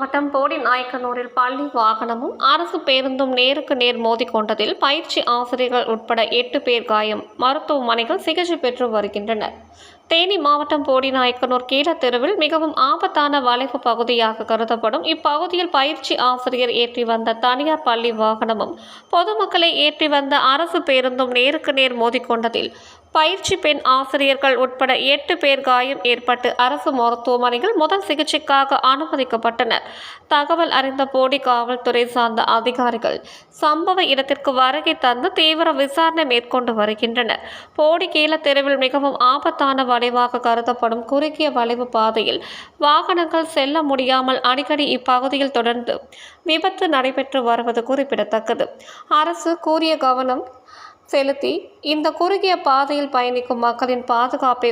மாவட்டம் நாயக்கனூரில் பள்ளி வாகனமும் அரசு பேருந்தும் நேருக்கு நேர் மோதிக்கொண்டதில் பயிற்சி ஆசிரியர்கள் உட்பட எட்டு பேர் காயம். மருத்துவமனைகள் சிகிச்சை பெற்று வருகின்றனர். தேனி மாவட்டம் போடிநாயக்கனூர் கீழத்தெருவில் மிகவும் ஆபத்தான வளைவு பகுதியாக கருதப்படும். இப்பகுதியில் பயிற்சி ஆசிரியர் ஏற்றி வந்த தனியார் பள்ளி வாகனமும் பொதுமக்களை ஏற்றி வந்த அரசு பேருந்தும் நேருக்கு நேர் மோதிக்கொண்டதில் பயிற்சி பெண் ஆசிரியர்கள் உட்பட எட்டு பேர் காயம் ஏற்பட்டு அரசு மருத்துவமனையில் முதல் சிகிச்சைக்காக அனுமதிக்கப்பட்டனர். தகவல் அறிந்த போடி காவல்துறை சார்ந்த அதிகாரிகள் சம்பவ இடத்திற்கு வருகை தந்து தீவிர விசாரணை மேற்கொண்டு வருகின்றனர். போடி கீழ தெருவில் மிகவும் ஆபத்தான வளைவாக கருதப்படும் குறுகிய வளைவு பாதையில் வாகனங்கள் செல்ல முடியாமல் அடிக்கடி இப்பகுதியில் தொடர்ந்து விபத்து நடைபெற்று வருவது குறிப்பிடத்தக்கது. அரசு கூறிய கவனம் செலுத்தி இந்த குறுகிய பாதையில் பயணிக்கும் மக்களின் பாதுகாப்பை